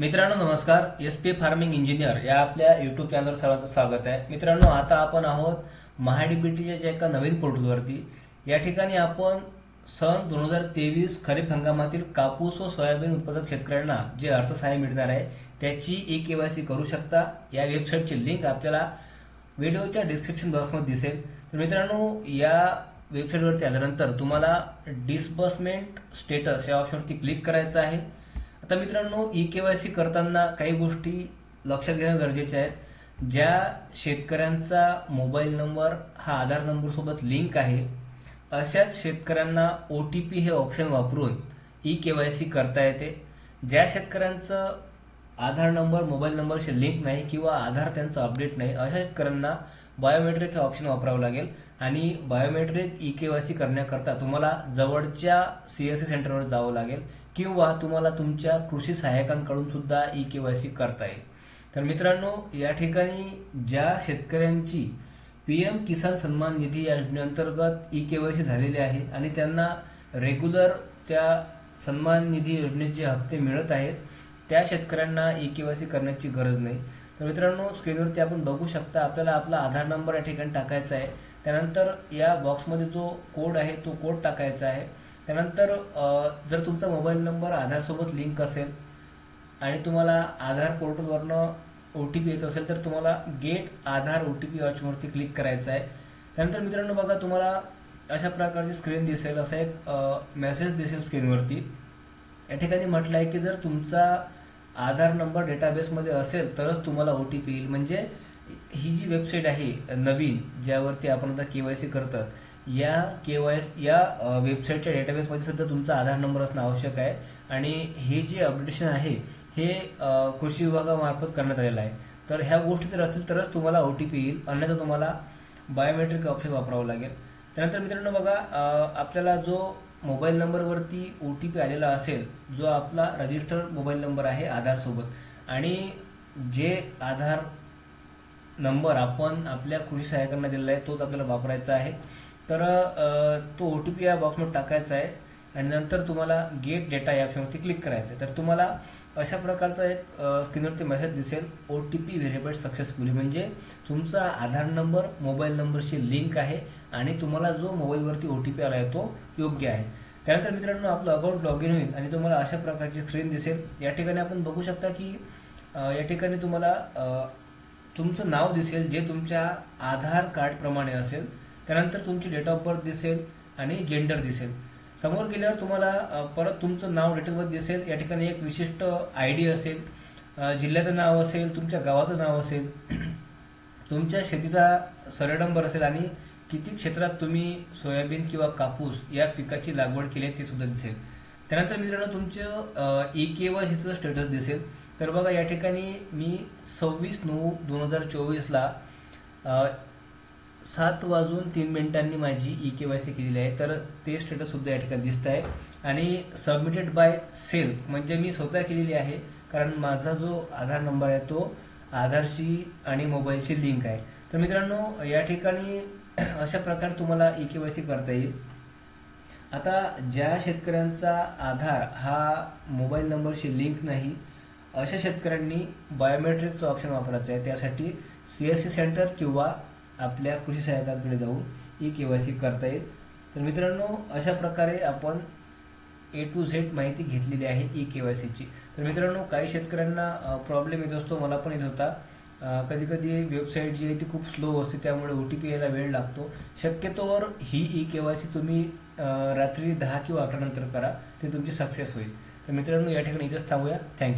मित्रांनो नमस्कार. S P farming engineer या आपल्या युट्यूब चॅनलवर सर्वांचं स्वागत आहे. मित्रांनो आता आपण आहोत महाडीबीटीच्या ज्या एका नवीन पोर्टलवरती. या ठिकाणी आपण सन दोन हजार तेवीस खरीप हंगामातील कापूस व सोयाबीन उत्पादक शेतकऱ्यांना जे अर्थसहाय्य मिळणार आहे त्याची ई के वाय सी करू शकता. या वेबसाईटची लिंक आपल्याला व्हिडिओच्या डिस्क्रिप्शन बॉक्समध्ये दिसेल. तर मित्रांनो या वेबसाईटवरती आल्यानंतर तुम्हाला डिस्बर्समेंट स्टेटस या ऑप्शनवरती क्लिक करायचं आहे. आता मित्रांनो ई के वाय सी करताना काही गोष्टी लक्षात घेणं गरजेचे आहेत ज्या शेतकऱ्यांचा मोबाईल नंबर हा आधार नंबर सोबत लिंक आहे अशाच शेतकऱ्यांना ओ टी पी हे ऑप्शन वापरून ई के वाय सी करता येते. ज्या शेतकऱ्यांचं आधार नंबर मोबाईल नंबरशी लिंक नाही किंवा आधार त्यांचं अपडेट नाही अशा शेतकऱ्यांना बायोमेट्रिक हे ऑप्शन वापरावं लागेल. आणि biometric E K Y C करण्याकरता तुम्हाला जवळच्या सी एस सी सेंटरवर जावं लागेल किंवा तुम्हाला तुमच्या कृषी सहाय्यकांकडून सुद्धा ई के वाय सी करता येईल. तर मित्रांनो या ठिकाणी ज्या शेतकऱ्यांची पी एम किसान सन्मान निधी या योजनेअंतर्गत ई के वाय सी झालेली आहे आणि त्यांना रेग्युलर त्या सन्मान निधी योजनेचे हप्ते मिळत आहेत त्या शेतकऱ्यांना ई के वाय सी करण्याची गरज नाही. तर मित्रांनो स्क्रीनवरती आपण बघू शकता आपल्याला आपला आधार नंबर या ठिकाणी टाकायचा आहे. त्यानंतर या बॉक्समध्ये जो कोड आहे तो कोड टाकायचा आहे. त्यानंतर जर तुमचा मोबाईल नंबर आधारसोबत लिंक असेल आणि तुम्हाला आधार पोर्टलवरनं ओ टी पी येत असेल तर तुम्हाला get Aadhaar O T P ऑप्शनवरती click करायचं आहे. त्यानंतर मित्रांनो बघा तुम्हाला अशा प्रकारची स्क्रीन दिसेल असा एक मेसेज दिसेल स्क्रीनवरती. या ठिकाणी म्हटलं आहे की जर तुमचा आधार नंबर डेटाबेसमध्ये असेल तरच तुम्हाला ओ टी पी येईल. म्हणजे ही जी वेबसाईट आहे नवीन ज्यावरती आपण आता के वाय सी करतात या के वाय या वेबसाईटच्या डेटाबेसमध्ये सुद्धा तुमचा आधार नंबर असणं आवश्यक आहे. आणि हे जे अपडेशन आहे हे कृषी विभागामार्फत करण्यात आलेलं आहे. तर ह्या गोष्टी जर असतील तरच तुम्हाला ओ टी पी येईल. अन्यथा तुम्हाला बायोमेट्रिक ऑप्शन वापरावं लागेल. त्यानंतर मित्रांनो बघा आपल्याला जो मोबाईल नंबरवरती ओ टी पी आलेला असेल जो आपला रजिस्टर्ड मोबाईल नंबर आहे आधारसोबत आणि जे आधार नंबर आपण आपल्या कृषी सहाय्यकांना दिलेला आहे तोच आपल्याला वापरायचा आहे. तर तो ओ टी पी या बॉक्समध्ये टाकायचा आहे. आणि नंतर तुम्हाला गेट डेटा या ऑप्शनवरती क्लिक करायचं आहे तर तुम्हाला अशा प्रकारचा एक स्क्रीनवरती मेसेज दिसेल O T P verifiable successfully म्हणजे तुमचा आधार नंबर मोबाईल नंबरशी लिंक आहे आणि तुम्हाला जो मोबाईलवरती ओ टी पी आला आहे तो योग्य आहे. त्यानंतर मित्रांनो आपलं अकाउंट लॉग इन होईल आणि तुम्हाला अशा प्रकारची स्क्रीन दिसेल. या ठिकाणी आपण बघू शकता की या ठिकाणी तुम्हाला तुमचं नाव दिसेल जे तुमच्या आधार कार्डप्रमाणे असेल. त्यानंतर तुमची डेट ऑफ बर्थ दिसेल आणि जेंडर दिसेल. समोर गेल्यावर तुम्हाला परत तुमचं नाव डिटेलमध्ये दिसेल. या ठिकाणी एक विशिष्ट आय डी असेल जिल्ह्याचं नाव असेल तुमच्या गावाचं नाव असेल तुमच्या शेतीचा सर्वे नंबर असेल आणि किती क्षेत्रात तुम्ही सोयाबीन किंवा कापूस या पिकाची लागवड केली आहे ते सुद्धा दिसेल. त्यानंतर मित्रांनो तुमचं ई के वाय सीचं स्टेटस दिसेल. तर बघा या ठिकाणी मी सव्वीस नऊ दोन हजार चोवीसला सात वाजून तीन मिनिटांनी माझी ई के वाय सी केलेली आहे. तर ते स्टेटस सुद्धा या ठिकाणी दिसत आहे. आणि सबमिटेड बाय सेल म्हणजे मी स्वतः केलेली आहे. कारण माझा जो आधार नंबर आहे तो आधारशी आणि मोबाईलशी लिंक आहे. तर मित्रांनो या ठिकाणी अशा प्रकारे तुम्हाला ई के वाय सी करता येईल. आता ज्या शेतकऱ्यांचा आधार हा मोबाईल नंबरशी लिंक नाही अशा शेतकऱ्यांनी बायोमेट्रिकचं ऑप्शन वापरायचं आहे. त्यासाठी सी एस सी सेंटर किंवा आपल्या कृषी सहाय्यकांकडे जाऊन ई के वाय सी करता येईल. तर मित्रांनो अशा प्रकारे आपण ए टू झेड माहिती घेतलेली आहे ई के वाय सीची तर मित्रांनो काही शेतकऱ्यांना प्रॉब्लेम येत असतो मला पण येत होता. कधी कधी वेबसाईट जी आहे ती खूप स्लो असते त्यामुळे ओ टी पी यायला वेळ लागतो. शक्यतोवर ही ई के वाय सी तुम्ही रात्री दहा किंवा अकरा नंतर करा ते तुमची सक्सेस होईल. तर मित्रांनो या ठिकाणी इथेच थांबूया. थँक्यू